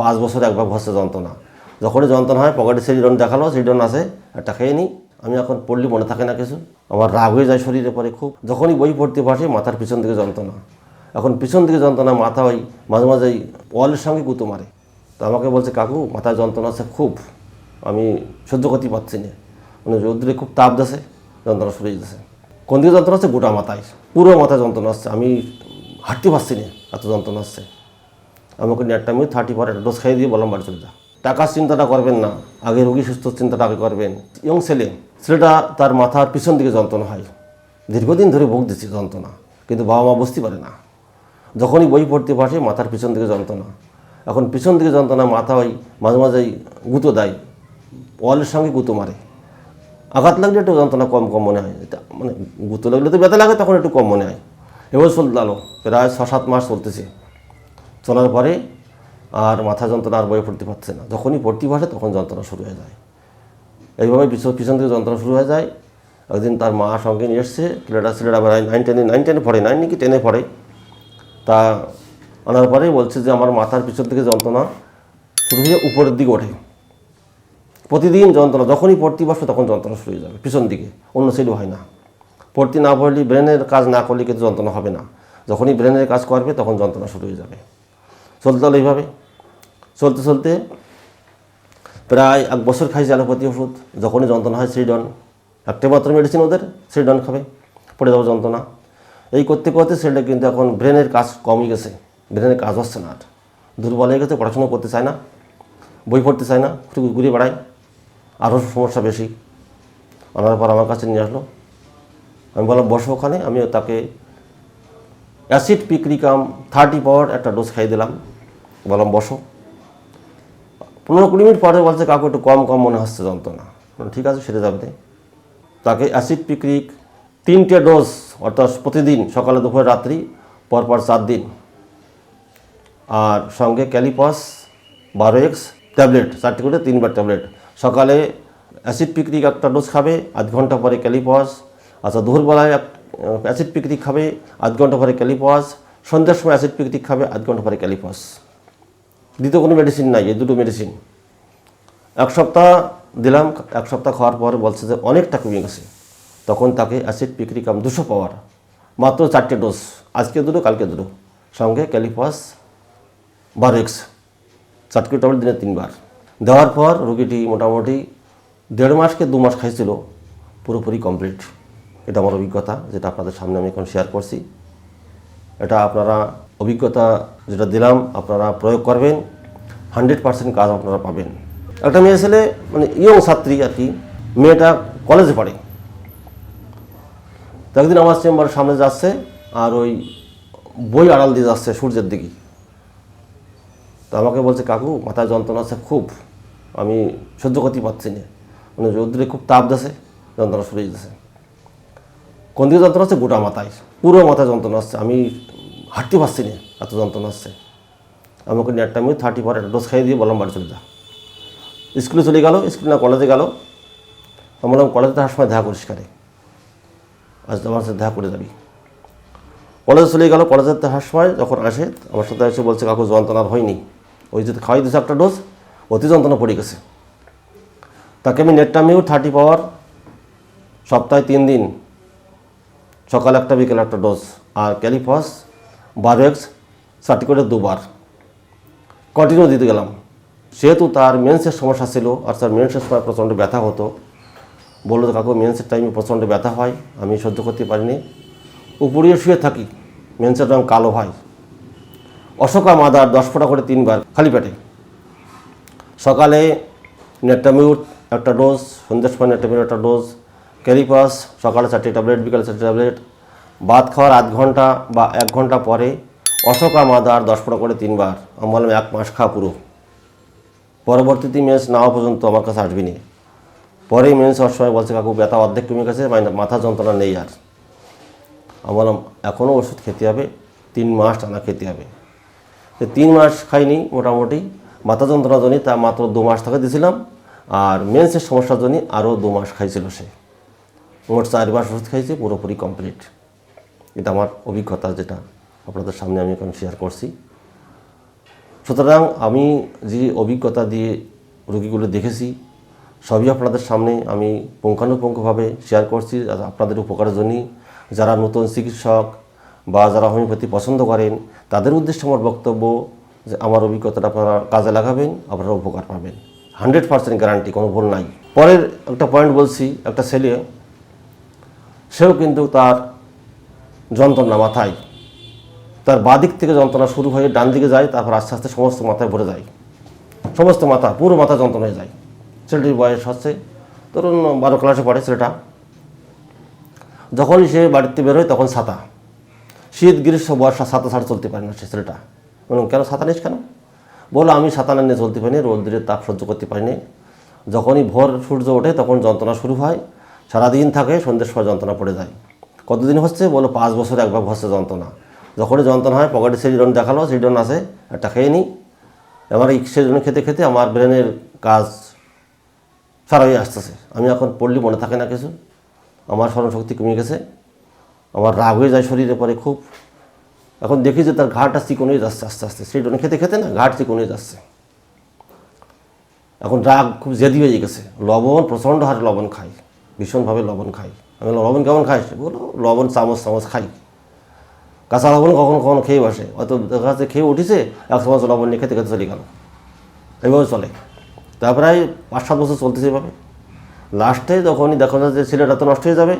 পাঁচ বছর একবার ভসে যন্ত্রণা। যখনই যন্ত্রণা হয়, পকেটে সিরিডন দেখাল সিরিডন আছে একটা খেয়ে নিই আমি এখন পড়লি, মনে থাকে না কিছু। আমার রাগ হয়ে যায় শরীরে পরে খুব। যখনই বই পড়তে বসে মাথার পিছন দিকে যন্ত্রণা। এখন পিছন দিকে যন্ত্রণা, মাথা ওই মাঝে মাঝে ওয়ালের সঙ্গে গুঁতো মারে। তো আমাকে বলছে, কাকু, মাথায় যন্ত্রণা আছে খুব। আমি সহ্য করতে পারছি না। মানে রোদ্রে খুব তাপ দেছে যন্ত্রণা শুরু যাচ্ছে। কোন দিকে যন্ত্রণা হচ্ছে? গোটা মাথায়। পুরো মাথায় যন্ত্রণা আসছে আমি হাঁটতে পারছি না, এত যন্ত্রণা আসছে আমাকে নেটটা আমি থার্টি পর একটা ডোজ খাইয়ে দিয়ে বললাম, বাড়ি চলে যা। টাকার চিন্তাটা করবেন না, আগে রোগী সুস্থ চিন্তাটা আগে করবেন। ইয়ং ছেলে, ছেলেটা তার মাথার পিছন দিকে যন্ত্রণা হয়। দীর্ঘদিন ধরে ভোগ দিচ্ছে যন্ত্রণা, কিন্তু বাবা মা বুঝতে পারে না। যখনই বই পড়তে বসে, মাথার পিছন দিকে যন্ত্রণা। এখন পিছন দিকে যন্ত্রণা মাথা ওই মাঝে মাঝেই গুঁতো দেয়, ওয়ালের সঙ্গে গুঁতো মারে। আঘাত লাগলে একটু যন্ত্রণা কম কম মনে হয়। মানে গুঁতো লাগলে তো ব্যথা লাগে, তখন একটু কম মনে হয়। এবার চলতে আলো প্রায় ছ সাত মাস চলতেছে। চলার পরে আর মাথা যন্ত্রণা আর বয়ে পড়তে পারছে না। যখনই পড়তে বসে তখন যন্ত্রণা শুরু হয়ে যায়। এইভাবে পিছন পিছন থেকে যন্ত্রণা শুরু হয়ে যায়। একদিন তার মা সঙ্গে নিয়ে এসছে, ছেলেটা ছেলেটা আবার নাইন টেনে নাইন টেনে পড়ে নাইন নাকি টেনে পড়ে। তা আনার পরে বলছে যে, আমার মাথার পিছন থেকে যন্ত্রণা শুরু হয়ে উপরের দিকে ওঠে। প্রতিদিন যন্ত্রণা, যখনই পড়তে বসবে তখন যন্ত্রণা শুরু হয়ে যাবে, পিছন দিকে, অন্য সাইডে হয় না। পড়তে না পড়লে ব্রেনের কাজ না করলে কিন্তু যন্ত্রণা হবে না। যখনই ব্রেনের কাজ করবে তখন যন্ত্রণা শুরু হয়ে যাবে। চলতে হলো এইভাবে। চলতে চলতে প্রায় এক বছর খাইছে অ্যালোপ্যাথি ওষুধ। যখনই যন্ত্রণা হয় সিডন একটা মাত্র মেডিসিন ওদের সিডন খাবে, পড়ে যাব যন্ত্রণা। এই করতে করতে সেটা কিন্তু এখন ব্রেনের কাজ কমই গেছে ব্রেনের কাজ হচ্ছে না আর। দুর্বল হয়ে গেছে পড়াশোনা করতে চায় না, বই পড়তে চায় না, একটু ঘুরে বেড়ায়। আরও সমস্যা বেশি। আনার পর আমার কাছে নিয়ে আসলো। আমি বললাম, বসো ওখানে। আমি তাকে অ্যাসিড পিক্রিকাম থার্টি পাওয়ার একটা ডোজ খাইয়ে দিলাম। বললাম, বসো। পনেরো কুড়ি মিনিট পরে বলছে কাকু, একটু কম কম মনে হচ্ছে যন্ত্রণা। ঠিক আছে, সেরে যাবে। তাকে অ্যাসিড পিক্রিক তিনটে ডোজ অর্থাৎ প্রতিদিন, সকালে, দুপুরে, রাত্রি, পরপর চার দিন। আর সঙ্গে ক্যালিপাস, বারো এক্স ট্যাবলেট, চারটি করে তিনবার ট্যাবলেট। সকালে অ্যাসিড পিকরিক একটা ডোজ খাবে, আধ ঘণ্টা পরে ক্যালিপাস। আচ্ছা দুপুরবেলায় এক অ্যাসিড পিকরিক খাবে, আধ ঘণ্টা পরে ক্যালিপাস। সন্ধ্যার সময় অ্যাসিড পিকরিক খাবে, আধ ঘণ্টা পরে ক্যালিপাস। দ্বিতীয় কোনো মেডিসিন নাই, এই দুটো মেডিসিন এক সপ্তাহ দিলাম, এক সপ্তাহ খাওয়ার পরে বলছে যে অনেকটা কমে গেছে। তখন তাকে অ্যাসিড পিক্রিকাম দুশো পাওয়ার, মাত্র চারটে ডোজ আজকে দুটো, কালকে দুটো। সঙ্গে ক্যালিপাস বারো এক্স চারটে ট্যাবলেট দিনে তিনবার। দেওয়ার পর রুগীটি মোটামুটি দেড় মাসকে দু মাস খাইছিল, পুরোপুরি কমপ্লিট এটা আমার অভিজ্ঞতা, যেটা আপনাদের সামনে আমি এখন শেয়ার করছি। এটা আপনারা অভিজ্ঞতা যেটা দিলাম, আপনারা প্রয়োগ করবেন, হান্ড্রেড পার্সেন্ট কাজ আপনারা পাবেন। একটা মেয়ে ছেলে মানে ইয়ং ছাত্রী আর কি, মেয়েটা কলেজে পড়ে। তো একদিন আমার চেম্বারের সামনে যাচ্ছে আর ওই বই আড়াল দিয়ে যাচ্ছে সূর্যের দিকে। তো আমাকে বলছে, কাকু, মাথায় যন্ত্রণা আছে খুব। আমি সহ্য করতে পারছি না। মানে রোদ্রে খুব তাপ দেছে, যন্ত্রণা হয়ে যাচ্ছে কোন দিকে যন্ত্রণা হচ্ছে গোটা মাথায়। পুরো মাথায় যন্ত্রণা আসছে আমি হাঁটতে পারছি না, এত যন্ত্রণা আসছে আমাকে নেটটা আমি থার্টি পর একটা ডোজ খাইয়ে দিয়ে বললাম বাড়ি চলে যা। স্কুলে চলে গেল, স্কুলে না কলেজে গেল। আমি বললাম কলেজে তো সময় দেখা করিস কারে? আজ তো আমার সাথে দেখা করে যাবি। কলেজে চলে গেল কলেজে দেখার সময় যখন আসে, আমার সাথে এসে বলছে, কাকু যন্ত্রণা আর হয়নি। ওই যে খাওয়াই দিয়েছে একটা ডোজ অতি যন্ত্রণা পড়ে গেছে। তাকে আমি নেটটা মিউ থার্টি পাওয়ার সপ্তাহে তিন দিন, সকাল একটা, বিকেল একটা ডোজ আর ক্যালিফস বারো এক্স সার্টিফিকেটে দুবার কন্টিনিউ দিতে গেলাম। সেহেতু তার মেন্সের সমস্যা ছিল আর তার মেন্সের সময় প্রচণ্ড ব্যথা হতো, বলল কাকু মেন্সের টাইমে প্রচণ্ড ব্যথা হয়, আমি সহ্য করতে পারিনি। উপরে শুয়ে থাকি মেন্সের রঙ কালো হয়। অশোকা মাদার দশ ফোঁটা করে তিনবার খালি পেটে। সকালে নেটামিউট একটা ডোজ সন্ধ্যের সময় নেটামিউট একটা ডোজ ক্যারিপাস সকালে চারটে ট্যাবলেট বিকালে চারটে ট্যাবলেট ভাত খাওয়ার আধ ঘণ্টা বা এক ঘণ্টা পরে অশোকা মাদার দশ ফোঁটা করে তিনবার। আমি বললাম এক মাস খা পুরো। পরবর্তীতে মেন্স না হওয়া পর্যন্ত আমার কাছে আসবি নি। পরে মেন্স হওয়ার সময় বলছে, কাকু, ব্যথা অর্ধেক কমে গেছে মাথা যন্ত্রণা নেই আর। আমি বললাম এখনও ওষুধ খেতে হবে, তিন মাস টানা খেতে হবে। তো তিন মাস খাইনি মোটামুটি। মাথা যন্ত্রণার জন্য তা মাত্র দু মাস থেকে দিয়েছিলাম। আর মেন্সের সমস্যার জন্য আরও দু মাস খাইছিল সে। মোট চার মাস ওষুধ খাইছে, পুরোপুরি কমপ্লিট এটা আমার অভিজ্ঞতা যেটা আপনাদের সামনে আমি এখন শেয়ার করছি। সুতরাং আমি যে অভিজ্ঞতা দিয়ে রোগীগুলো দেখেছি, সবই আপনাদের সামনে আমি পুঙ্খানুপুঙ্খভাবে শেয়ার করছি আপনাদের উপকারের জন্যই যারা নতুন চিকিৎসক বা যারা হোমিওপ্যাথি পছন্দ করেন, তাদের উদ্দেশ্যে আমার বক্তব্য যে আমার অভিজ্ঞতাটা আপনারা কাজে লাগাবেন, আপনারা উপকার পাবেন। হান্ড্রেড পার্সেন্ট গ্যারান্টি কোনো ভুল নাই। পরের একটা পয়েন্ট বলছি, একটা ছেলে, সেও কিন্তু তার যন্ত্রণা মাথায়। তার বাদিক থেকে যন্ত্রণা শুরু হয়ে ডান দিকে যায়, তারপর আস্তে আস্তে সমস্ত মাথায় ভরে যায়। সমস্ত মাথা, পুরো মাথা যন্ত্রণা হয়ে যায়। ছেলেটির বয়স হচ্ছে, ধরুন বারো ক্লাসে পড়ে ছেলেটা। যখনই সে বাড়িতে বেরোয় তখন ছাতা শীত, গ্রীষ্ম, বর্ষা ছাতা ছাড়া চলতে পারে না সে ছেলেটা। বলুন কেন ছাতা নিস কেন? বলো আমি ছাতা না নিয়ে চলতে পারিনি রোদ্রের তাপ সহ্য করতে পারিনি। যখনই ভোর সূর্য ওঠে তখন যন্ত্রণা শুরু হয়, সারাদিন থাকে, সন্ধ্যের সময় যন্ত্রণা পড়ে যায়। কতদিন হচ্ছে? বলো, পাঁচ বছর একবার হচ্ছে যন্ত্রণা। যখনই যন্ত্রণা হয়, পকেটে সিডন দেখাল সিডন আছে একটা খেয়ে নিই। এবার এই সিডন খেতে খেতে আমার ব্রেনের কাজ সারা হয়ে আসতেছে। আমি এখন পড়লি, মনে থাকে না কিছু। আমার স্মরণশক্তি কমে গেছে। আমার রাগ হয়ে যায় শরীরে পরে খুব। এখন দেখি যে তার ঘাটটা চিকন হয়ে যাচ্ছে আস্তে আস্তে। সিডন খেতে খেতে না ঘাট চিকন হয়ে যাচ্ছে। এখন রাগ খুব জেদি হয়ে গেছে। লবণ, প্রচণ্ড হারে লবণ খাই। ভীষণভাবে লবণ খাই। আমি লবণ কেমন খাইস? বলো লবণ চামচ চামচ খাই। কাঁচা লবণ কখনো কখনো খেয়ে বসে। হয়তো দেখা যাচ্ছে খেয়ে উঠেছে, এক চামচ লবণ নিয়ে খেতে খেতে চলে গেল। এইভাবে চলে। তারপরে এই পাঁচ, সাত বছর চলতেছে এভাবে। লাস্টে যখনই দেখা যাচ্ছে ছেলেটা তো নষ্ট হয়ে যাবে,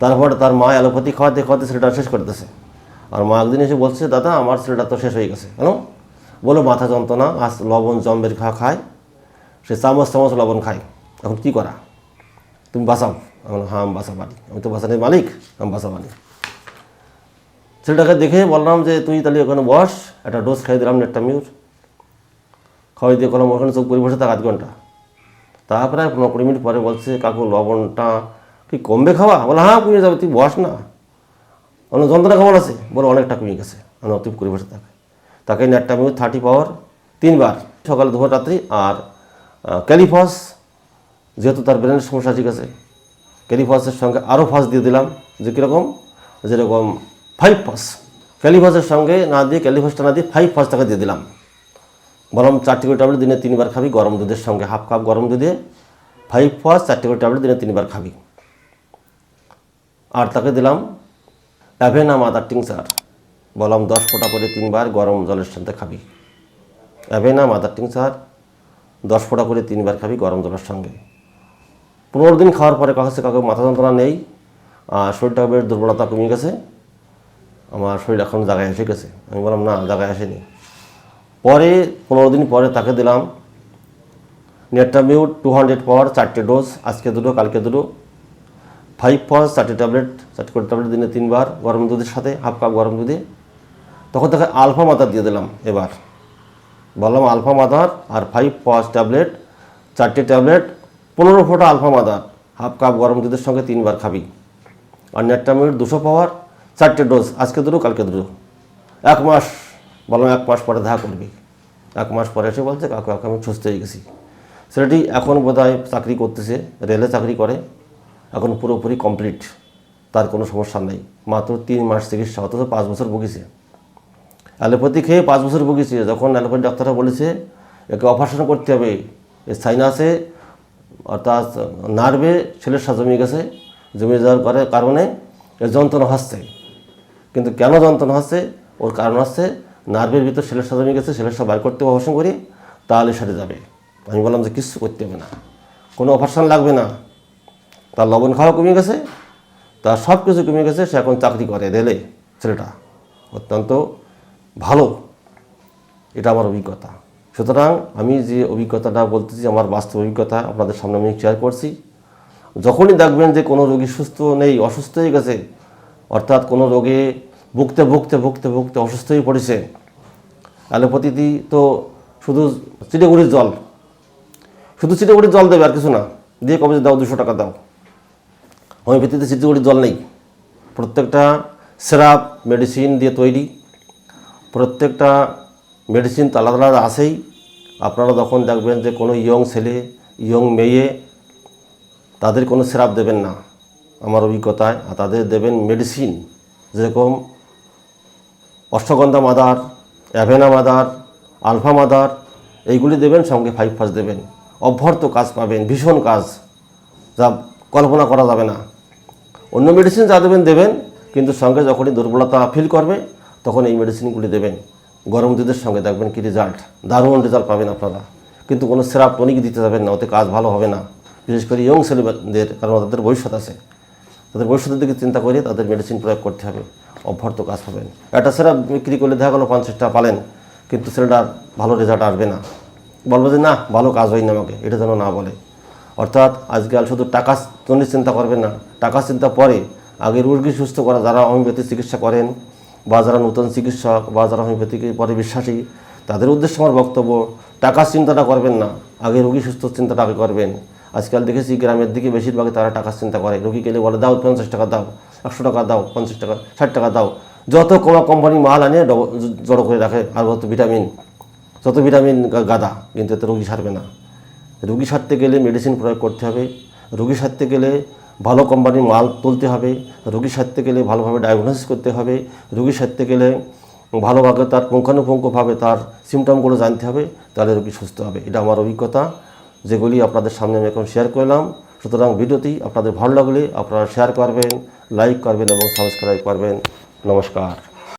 তারপরে তার মা অ্যালোপ্যাথি খাওয়াতে খাওয়াতে ছেলেটা শেষ করতেছে আর মা একদিন এসে বলছে দাদা, আমার ছেলেটা তো শেষ হয়ে গেছে। কেন? বলো মাথা যন্ত্রণা, আজ লবণ জম্বের খাওয়া খায়। সে চামচ চামচ লবণ খায়। এখন কি করা? তুমি বাঁচাও। আমি হ্যাঁ বাঁচা পারি আমি তো বাঁচানোর মালিক আমি বাঁচা পারি ছেলেটাকে দেখে বললাম যে তুই তাহলে ওখানে বস, একটা ডোজ খাই দিলাম নেটটা মিউর খাওয়াই দিয়ে করলাম ওখানে চোখ পরি বসে থাক আধ ঘণ্টা। তারপরে পনেরো কুড়ি মিনিট পরে বলছে, কাকু, লবণটা কি কমবে খাওয়া? বলে হ্যাঁ কমে যাবে, তুই বস না। অন্য যন্ত্রণা কেমন আছে? বলে, অনেকটা কমে গেছে। আমি অতিব করে বসে থাকে। তাকে নেটটা মিউর থার্টি পাওয়ার তিনবার, সকালে, দুপুর, রাত্রি, আর ক্যালিফস, যেহেতু তার ব্রেনের সমস্যা, ঠিক আছে। ক্যালিফসের সঙ্গে আরও ফাস দিয়ে দিলাম। যে কীরকম? যেরকম ফাইভ ফাস ক্যালিফসের সঙ্গে না দিয়ে ক্যালিফাসটা না দিয়ে ফাইভ ফাস টাকা দিয়ে দিলাম। বললাম চারটি করে ট্যাবলেট দিনে তিনবার খাবি, গরম দুধের সঙ্গে হাফ কাপ গরম দুধে ফাইভ ফাস চারটি করে ট্যাবলেট দিনে তিনবার খাবি। আর তাকে দিলাম অ্যাভেনা মাদার টিংচার বললাম দশ ফোঁটা করে তিনবার গরম জলের সাথে খাবি। অ্যাভেনা মাদার টিংচার দশ ফোঁটা করে তিনবার খাবি গরম জলের সঙ্গে। পনেরো দিন খাওয়ার পরে কাছে কাউকে মাথা যন্ত্রণা নেই, আর শরীরটা বেশ দুর্বলতা কমে গেছে। আমার শরীর এখন জায়গায় এসে গেছে। আমি বললাম, না জায়গায় আসেনি। পরে পনেরো দিন পরে তাকে দিলাম নেট্রামিউট টু হান্ড্রেড পাওয়ার চারটে ডোজ আজকে দুটো, কালকে দুটো। ফাইভ পাওয়ার চারটে ট্যাবলেট চারটে করে ট্যাবলেট দিনে তিনবার, গরম দুধের সাথে হাফ কাপ গরম দুধে। তখন তাকে আলফা মাদার দিয়ে দিলাম এবার। বললাম আলফা মাদার আর ফাইভ পাওয়ার ট্যাবলেট চারটে ট্যাবলেট পনেরো ফোঁটা আলফা মাদার, হাফ কাপ গরম দুধের সঙ্গে তিনবার খাবি। আর নেট্রামিউট দুশো পাওয়ার, চারটে ডোজ, আজকে দুটো, কালকে দুটো। এক মাস বললাম এক মাস পরে দেখা করবি। এক মাস পরে এসে বলছে, কাকু কাকু আমি সুস্থ হয়ে গেছি। ছেলেটি এখন বোধহয় চাকরি করতেছে, রেলে চাকরি করে। এখন পুরোপুরি কমপ্লিট, তার কোনো সমস্যা নেই। মাত্র তিন মাস চিকিৎসা, অথচ পাঁচ বছর ভুগেছে। অ্যালোপ্যাথি খেয়ে পাঁচ বছর ভুগেছে। যখন অ্যালোপ্যাথি ডাক্তাররা বলেছে, একে অপারেশন করতে হবে। সাইনাসে অর্থাৎ নার্ভে ছেলের সাথে জমে গেছে, জমে যাওয়ার করে কারণে যন্ত্রণা হচ্ছে। কিন্তু কেন যন্ত্রণা হচ্ছে? ওর কারণ হচ্ছে নার্ভের ভিতর সাথে জমে গেছে সেলের সাথে বাইর করতে অপারেশন করি, তাহলে সেরে যাবে। আমি বললাম যে কিচ্ছু করতে হবে না। কোনো অপারেশন লাগবে না। তার লবণ খাওয়া কমে গেছে, তার সব কিছু কমে গেছে, সে এখন চাকরি করে রেলে ছেলেটা। অত্যন্ত ভালো। এটা আমার অভিজ্ঞতা। সুতরাং আমি যে অভিজ্ঞতাটা বলতেছি, আমার বাস্তব অভিজ্ঞতা আপনাদের সামনে আমি শেয়ার করছি। যখনই দেখবেন যে কোনো রোগী সুস্থ নেই, অসুস্থ হয়ে গেছে, অর্থাৎ কোনো রোগে ভুগতে ভুগতে ভুগতে ভুগতে অসুস্থ হয়ে পড়েছে অ্যালোপ্যাথিতে তো শুধু চিটেগুড়ির জল, শুধু চিটেগুড়ির জল দেবে আর কিছু না, দিয়ে কবে দাও দুশো টাকা দাও। হোমিওপ্যাথিতে চিটেগুড়ির জল নেই। প্রত্যেকটা সিরাপ, মেডিসিন দিয়ে তৈরি, প্রত্যেকটা মেডিসিন তো আলাদা আলাদা আছেই। আপনারা তখন দেখবেন যে কোনো ইয়ং ছেলে, ইয়ং মেয়ে, তাদের কোনো সিরাপ দেবেন না আমার অভিজ্ঞতায়। আর তাদের দেবেন মেডিসিন, যেরকম ashwagandha mother, avena mother, alpha mother, এইগুলি দেবেন, সঙ্গে ফাইভ ফাস দেবেন। অভ্যর্থ কাজ পাবেন, ভীষণ কাজ, যা কল্পনা করা যাবে না। অন্য মেডিসিন যা দেবেন দেবেন, কিন্তু সঙ্গে যখনই দুর্বলতা ফিল করবে, তখন এই মেডিসিনগুলি দেবেন। গরম দুধের সঙ্গে দেখবেন কি রেজাল্ট দারুণ রেজাল্ট পাবেন আপনারা। কিন্তু কোনো সেরাপ টনিক দিতে যাবেন না, ওতে কাজ ভালো হবে না। বিশেষ করে ইয়ং ছেলেদের কারণ তাদের ভবিষ্যৎ আছে। তাদের ভবিষ্যতের দিকে চিন্তা করে তাদের মেডিসিন প্রয়োগ করতে হবে। অভ্যর্থ কাজ পাবেন একটা সেরা বিক্রি করলে দেখা গেলো পঞ্চাশ টাকা পালেন, কিন্তু ছেলেটার ভালো রেজাল্ট আসবে না। বলব যে, না, ভালো কাজ হয়নি আমাকে। এটা যেন না বলে। অর্থাৎ আজকাল শুধু টাকা চিন্তা করবেন না। টাকা চিন্তা পরে আগে রোগী সুস্থ করা, যারা হোমিওপ্যাথি চিকিৎসা করেন বা যারা নতুন চিকিৎসক বা যারা পরে বিশ্বাসী, তাদের উদ্দেশ্যে আমার বক্তব্য, টাকার চিন্তাটা করবেন না, আগে রোগী সুস্থ চিন্তাটা আগে করবেন। আজকাল দেখেছি গ্রামের দিকে বেশিরভাগই তারা টাকার চিন্তা করে। রোগী গেলে বলে, দাও, পঞ্চাশ টাকা দাও, একশো টাকা দাও, পঞ্চাশ টাকা, ষাট টাকা দাও। যত কমা কোম্পানি মাল আনে, ডব- জড়ো করে রাখে। আর যত ভিটামিন যত ভিটামিন গাদা, কিন্তু এতে রোগী সারবে না। রুগী সারতে গেলে মেডিসিন প্রয়োগ করতে হবে। রুগী সারতে গেলে ভালো কোম্পানির মাল তুলতে হবে রুগী সারতে গেলে ভালোভাবে ডায়াগনোসিস করতে হবে রুগী সারতে গেলে ভালোভাবে তার পুঙ্খানুপুঙ্খভাবে তার সিমটমগুলো জানতে হবে, তাহলে রোগী সুস্থ হবে। এটা আমার অভিজ্ঞতা। যেগুলি আপনাদের সামনে আমি এখন শেয়ার করলাম। সুতরাং ভিডিওটি আপনাদের ভালো লাগলে আপনারা শেয়ার করবেন লাইক করবেন এবং সাবস্ক্রাইব করবেন। নমস্কার।